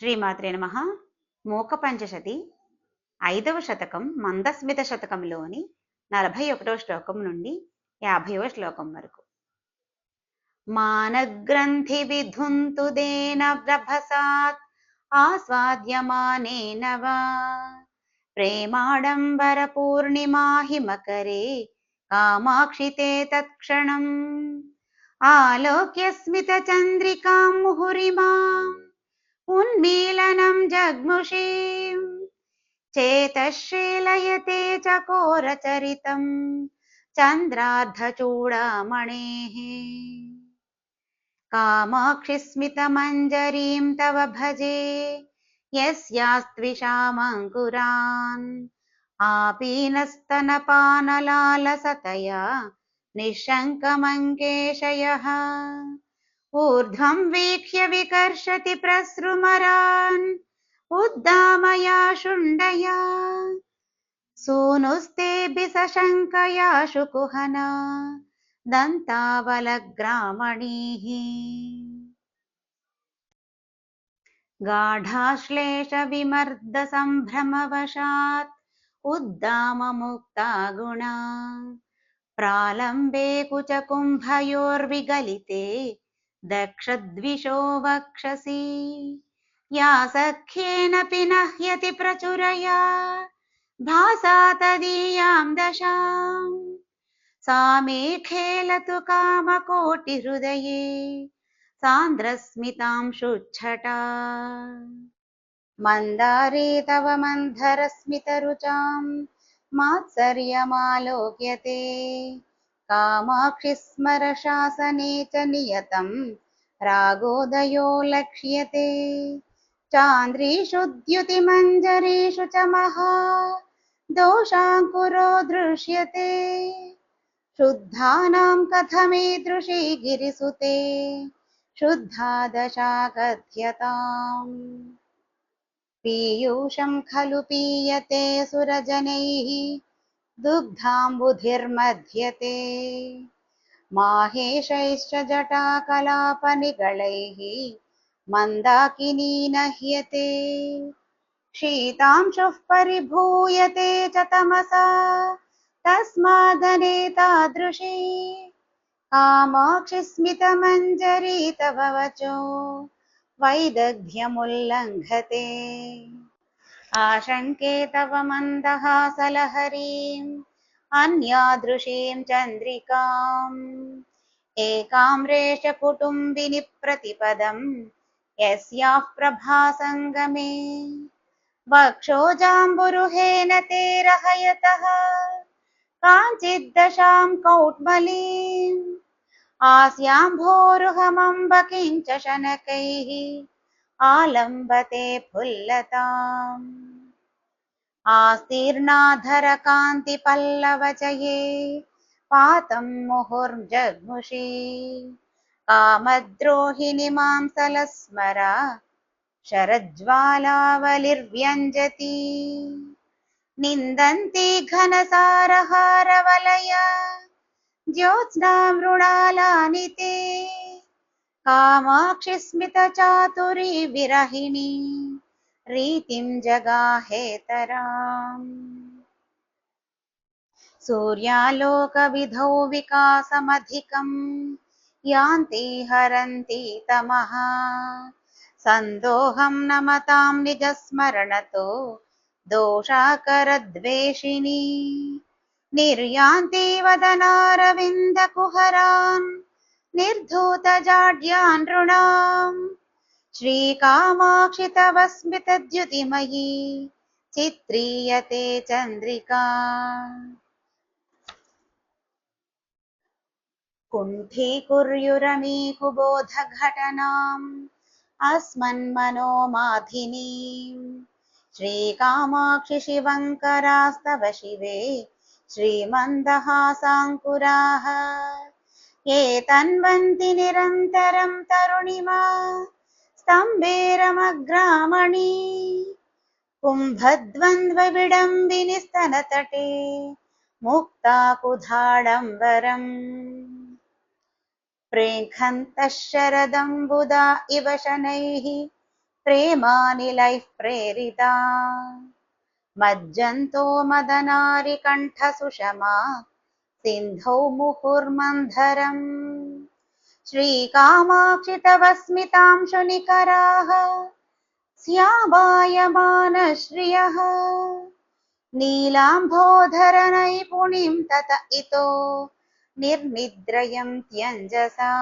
శ్రీమాత్రే నమ. మూక పంచశతి ఐదవ శతకం మందస్మిత శతకంలోని నలభై ఒకటో శ్లోకం నుండి యాభైవ శ్లోకం వరకు. మానగ్రంథి విధుంతుదేన ప్రభసాత్ ఆస్వాద్యమానేన వా. ప్రేమాడంబర పూర్ణిమాహిమకరే కామాక్షితే తత్క్షణం. ఆలోక్యస్మిత చంద్రికాం ముహురిమాం. उन्मीलनं जग्मुषीं। चेतश्रीलयते चकोरचरितं। चन्द्रार्धचूडामणेः। कामाक्षिस्मितमञ्जरीं तव भजे। यस्यास्त्विषामङ्कुरान्। आपीनस्तनपानलालसतया निःशङ्कमङ्केशयः। ऊर्ध्वं वीक्ष्य विकर्षति प्रसृमरान्। उद्दामया शुण्डया। सूनुस्तेऽपि सशङ्कया शुकुहना। दन्तावलग्रामणीः। गाढाश्लेषविमर्दसम्भ्रमवशात् उद्दाममुक्ता गुणा प्रालम्बे कुचकुम्भयोर्विगलिते। दक्षद्विषो वक्षसि या सख्येन पिनह्यति प्रचुरया। भासा तदीयां दशाम् सा मे खेलतु कामकोटिहृदये सान्द्रस्मितांशुच्छटा मन्दारे तव मन्धरस्मितरुचां। मात्सर्यमालोक्यते कामाक्षि स्मरशासने च नियतं रागोदयो लक्ष्यते। चान्द्रीषु द्युतिमञ्जरीषु च महा दोषाङ्कुरो दृश्यते। शुद्धानां कथमीदृशी गिरिसुते। शुद्धा दशा कथ्यताम् पीयूषं खलु पीयते सुरजनैः। दुग्धाम्बुधिर्मध्यते। माहेशैश्च जटाकलापनिगळैः मन्दाकिनी नह्यते। शीतांशुः परिभूयते च तमसा। तस्मादनेतादृशी कामाक्षि स्मितमञ्जरी तव वचो वैदग्ध्यमुल्लङ्घते। आशङ्के तव मन्दहासलहरीम् अन्यादृशीं चन्द्रिकाम्। एकाम्रेश कुटुम्बिनि प्रतिपदम्, यस्याः प्रभासङ्गमे। वक्षोजाम्बुरुहेन ते रहयतः, काञ्चिद्दशां कौट्मलीम्। आस्याम्भोरुहमम्ब किञ्च शनकैः आलम्बते फुल्लताम् आस्तीर्णाधरकान्तिपल्लवचये पातं मुहुर्जग्मुषी कामद्रोहिणि मां सलस्मरा शरज्ज्वालावलिर्व्यञ्जति निन्दन्ति घनसारहारवलया ज्योत्स्ना मृणालानि ते कामाक्षि स्मितचातुरी विरहिणी रीतिं जगाहेतराम् सूर्यालोकविधौ विकासमधिकम् यान्ति हरन्ति तमः सन्दोहं नमतां निजस्मरणतो दोषाकरद्वेषिणी निर्यान्ति वदनारविन्दकुहरान् निर्धूतजाड्यान् नृणाम् श्रीकामाक्षि तव स्मितद्युतिमयी चित्रीयते चन्द्रिका। कुण्ठीकुर्युरमीकुबोधघटनाम् अस्मन्मनो माधिनीम् श्रीकामाक्षि शिवङ्करास्तव शिवे। श्रीमन्दहासाङ्कुराः। तन्वन्ति निरन्तरं तरुणिमा स्तम्भेरमग्रामणी कुम्भद्वन्द्वविडम्बिनि स्तनतटे मुक्ताकुधाडम्बरम्। प्रेङ्खन्तः शरदम्बुदा इव शनैः प्रेमानिलैः प्रेरिता। मज्जन्तो मदनारिकण्ठसुषमा सिन्धौ मुहुर्मन्धरम् श्रीकामाक्षि तव नीलाम्भोधरनैपुणीं तत इतो निर्निद्रयं त्यञ्जसा